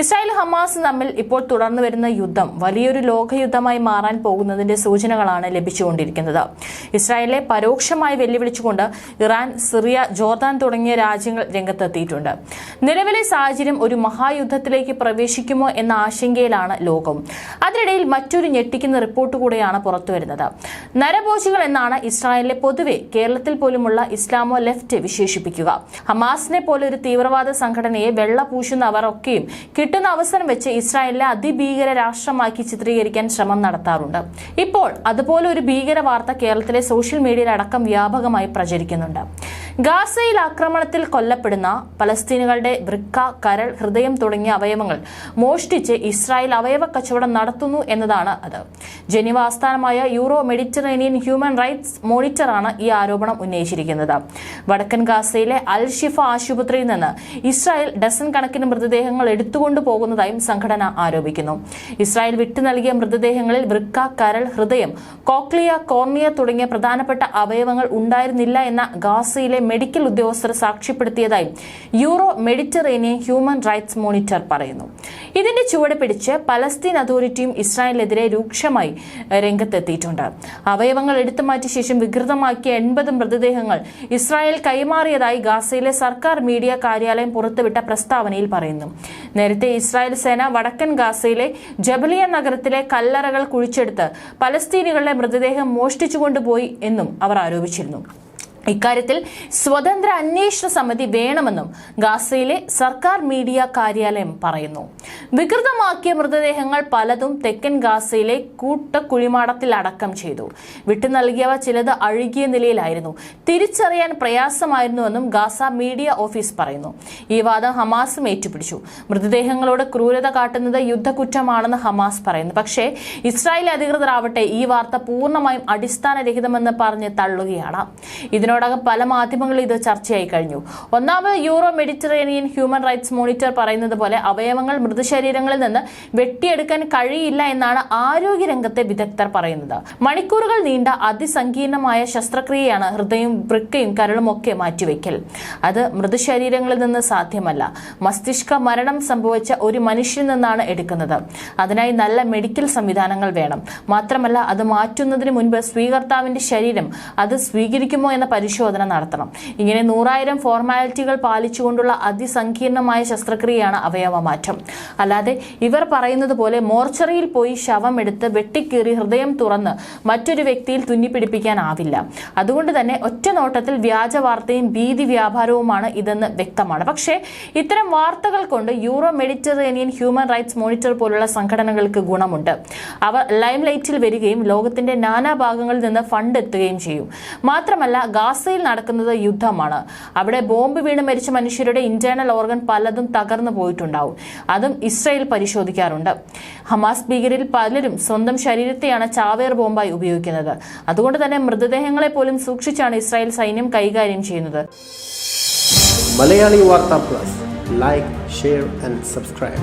Israel Hamas തമ്മിൽ ഇപ്പോൾ തുടർന്നു വരുന്ന യുദ്ധം വലിയൊരു ലോകയുദ്ധമായി മാറാൻ പോകുന്നതിന്റെ സൂചനകളാണ് ലഭിച്ചുകൊണ്ടിരിക്കുന്നത്. ഇസ്രായേലെ പരോക്ഷമായി വെല്ലുവിളിച്ചുകൊണ്ട് ഇറാൻ സിറിയ ജോർദാൻ തുടങ്ങിയ രാജ്യങ്ങൾ രംഗത്തെത്തിയിട്ടുണ്ട്. നിലവിലെ സാഹചര്യം ഒരു മഹായുദ്ധത്തിലേക്ക് പ്രവേശിക്കുമോ എന്ന ആശങ്കയിലാണ് ലോകം. അതിനിടയിൽ മറ്റൊരു ഞെട്ടിക്കുന്ന റിപ്പോർട്ട് കൂടെയാണ് പുറത്തുവരുന്നത് നരഭോജികൾ എന്നാണ് ഇസ്രായേലിലെ പൊതുവെ കേരളത്തിൽ പോലുമുള്ള ഇസ്ലാമോ ലെഫ്റ്റ് വിശേഷിപ്പിക്കുക. ഹമാസിനെ പോലെ ഒരു തീവ്രവാദ സംഘടനയെ വെള്ള പൂശുന്നവർ ഒക്കെയും കിട്ടുന്ന അവസരം വെച്ച് ഇസ്രായേലിനെ അതിഭീകര രാഷ്ട്രമാക്കി ചിത്രീകരിക്കാൻ ശ്രമം നടത്താറുണ്ട്. ഇപ്പോൾ അതുപോലെ ഒരു ഭീകര വാർത്ത കേരളത്തിലെ സോഷ്യൽ മീഡിയയിലടക്കം വ്യാപകമായി പ്രചരിക്കുന്നുണ്ട്. ഗാസയിൽ ആക്രമണത്തിൽ കൊല്ലപ്പെടുന്ന പലസ്തീനുകളുടെ വൃക്ക കരൾ ഹൃദയം തുടങ്ങിയ അവയവങ്ങൾ മോഷ്ടിച്ച് ഇസ്രായേൽ അവയവ കച്ചവടം നടത്തുന്നു എന്നതാണ് അത്. ജനീവ ആസ്ഥാനമായ യൂറോ മെഡിറ്ററേനിയൻ ഹ്യൂമൻ റൈറ്റ്സ് മോണിറ്ററാണ് ഈ ആരോപണം ഉന്നയിച്ചിരിക്കുന്നത്. വടക്കൻ ഗാസയിലെ അൽ ഷിഫ ആശുപത്രിയിൽ നിന്ന് ഇസ്രായേൽ ഡസൻ കണക്കിന് മൃതദേഹങ്ങൾ എടുത്തുകൊണ്ടു പോകുന്നതായും സംഘടന ആരോപിക്കുന്നു. ഇസ്രായേൽ വിട്ടു നൽകിയ മൃതദേഹങ്ങളിൽ വൃക്ക കരൾ ഹൃദയം കോക്ലിയ കോർണിയ തുടങ്ങിയ പ്രധാനപ്പെട്ട അവയവങ്ങൾ ഉണ്ടായിരുന്നില്ല എന്ന ഗാസയിലെ മെഡിക്കൽ ഉദ്യോഗസ്ഥർ സാക്ഷ്യപ്പെടുത്തിയതായി Euro Mediterranean Human Rights Monitor പറയുന്നു. ഇതിന്റെ ചുവട് പിടിച്ച് പലസ്തീൻ അതോറിറ്റിയും ഇസ്രായേലിനെതിരെ രൂക്ഷമായി രംഗത്തെത്തിയിട്ടുണ്ട്. അവയവങ്ങൾ എടുത്തുമാറ്റിയ ശേഷം വികൃതമാക്കിയ എൺപത് മൃതദേഹങ്ങൾ ഇസ്രായേൽ കൈമാറിയതായി ഗാസയിലെ സർക്കാർ മീഡിയ കാര്യാലയം പുറത്തുവിട്ട പ്രസ്താവനയിൽ പറയുന്നു. നേരത്തെ ഇസ്രായേൽ സേന വടക്കൻ ഗാസയിലെ ജബലിയ നഗരത്തിലെ കല്ലറകൾ കുഴിച്ചെടുത്ത് പലസ്തീനികളുടെ മൃതദേഹം മോഷ്ടിച്ചുകൊണ്ടുപോയി എന്നും അവർ ആരോപിച്ചിരുന്നു. ഇക്കാര്യത്തിൽ സ്വതന്ത്ര അന്വേഷണ സമിതി വേണമെന്നും ഗാസയിലെ സർക്കാർ മീഡിയ കാര്യാലയം പറയുന്നു. വികൃതമാക്കിയ മൃതദേഹങ്ങൾ പലതും തെക്കൻ ഗാസയിലെ കൂട്ടക്കുഴിമാടത്തിൽ അടക്കം ചെയ്തു. വിട്ടു നൽകിയവ ചിലത് അഴുകിയ നിലയിലായിരുന്നു. തിരിച്ചറിയാൻ പ്രയാസമായിരുന്നുവെന്നും ഗാസ മീഡിയ ഓഫീസ് പറയുന്നു. ഈ വാദം ഹമാസും ഏറ്റുപിടിച്ചു. മൃതദേഹങ്ങളോട് ക്രൂരത കാട്ടുന്നത് യുദ്ധക്കുറ്റമാണെന്ന് ഹമാസ് പറയുന്നു. പക്ഷേ ഇസ്രായേൽ അധികൃതരാവട്ടെ ഈ വാർത്ത പൂർണമായും അടിസ്ഥാനരഹിതമെന്ന് പറഞ്ഞ് തള്ളുകയാണ്. ഇതിനോടകം പല മാധ്യമങ്ങളും ഇത് ചർച്ചയായി കഴിഞ്ഞു. ഒന്നാമത് Euro Mediterranean Human Rights Monitor പറയുന്നത് പോലെ അവയവങ്ങൾ മൃതശരീരങ്ങളിൽ നിന്ന് വെട്ടിയെടുക്കാൻ കഴിയില്ല എന്നാണ് ആരോഗ്യരംഗത്തെ വിദഗ്ധർ പറയുന്നത്. മണിക്കൂറുകൾ നീണ്ട അതിസങ്കീർണമായ ശസ്ത്രക്രിയയാണ് ഹൃദയം വൃക്കയും കരളും ഒക്കെ മാറ്റിവെക്കൽ. അത് മൃതശരീരങ്ങളിൽ നിന്ന് സാധ്യമല്ല. മസ്തിഷ്ക മരണം സംഭവിച്ച ഒരു മനുഷ്യനിൽ നിന്നാണ് എടുക്കുന്നത്. അതിനായി നല്ല മെഡിക്കൽ സംവിധാനങ്ങൾ വേണം. മാത്രമല്ല അത് മാറ്റുന്നതിന് മുൻപ് സ്വീകർത്താവിന്റെ ശരീരം അത് സ്വീകരിക്കുമോ എന്ന പരിശോധന നടത്തണം. ഇങ്ങനെ നൂറായിരം ഫോർമാലിറ്റികൾ പാലിച്ചുകൊണ്ടുള്ള അതിസങ്കീർണമായ ശസ്ത്രക്രിയയാണ് അവയവമാറ്റം. അല്ലാതെ ഇവർ പറയുന്നത് പോലെ മോർച്ചറിയിൽ പോയി ശവം എടുത്ത് വെട്ടിക്കീറി ഹൃദയം തുറന്ന് മറ്റൊരു വ്യക്തിയിൽ തുന്നിപ്പിടിപ്പിക്കാനാവില്ല. അതുകൊണ്ട് തന്നെ ഒറ്റ നോട്ടത്തിൽ വ്യാജ വാർത്തയും ഭീതി വ്യാപാരവുമാണ് ഇതെന്ന് വ്യക്തമാണ്. പക്ഷേ ഇത്തരം വാർത്തകൾ കൊണ്ട് Euro Mediterranean Human Rights Monitor പോലുള്ള സംഘടനകൾക്ക് ഗുണമുണ്ട്. അവർ ലൈംലൈറ്റിൽ വരികയും ലോകത്തിന്റെ നാനാഭാഗങ്ങളിൽ നിന്ന് ഫണ്ട് എത്തുകയും ചെയ്യും. മാത്രമല്ല ഗാസയിൽ നടക്കുന്നത് യുദ്ധമാണ്. അവിടെ ബോംബ് വീണ് മരിച്ച മനുഷ്യരുടെ ഇന്റേണൽ ഓർഗൻ പലതും തകർന്നു പോയിട്ടുണ്ടാവും. അതും ഇസ്രയേൽ പരിശോധിക്കാറുണ്ട്. ഹമാസ് ഭീകരിൽ പലരും സ്വന്തം ശരീരത്തെയാണ് ചാവേർ ബോംബായി ഉപയോഗിക്കുന്നത്. അതുകൊണ്ട് തന്നെ മൃതദേഹങ്ങളെ പോലും സൂക്ഷിച്ചാണ് ഇസ്രായേൽ സൈന്യം കൈകാര്യം ചെയ്യുന്നത്. Malayali Vartha plus. Like share and subscribe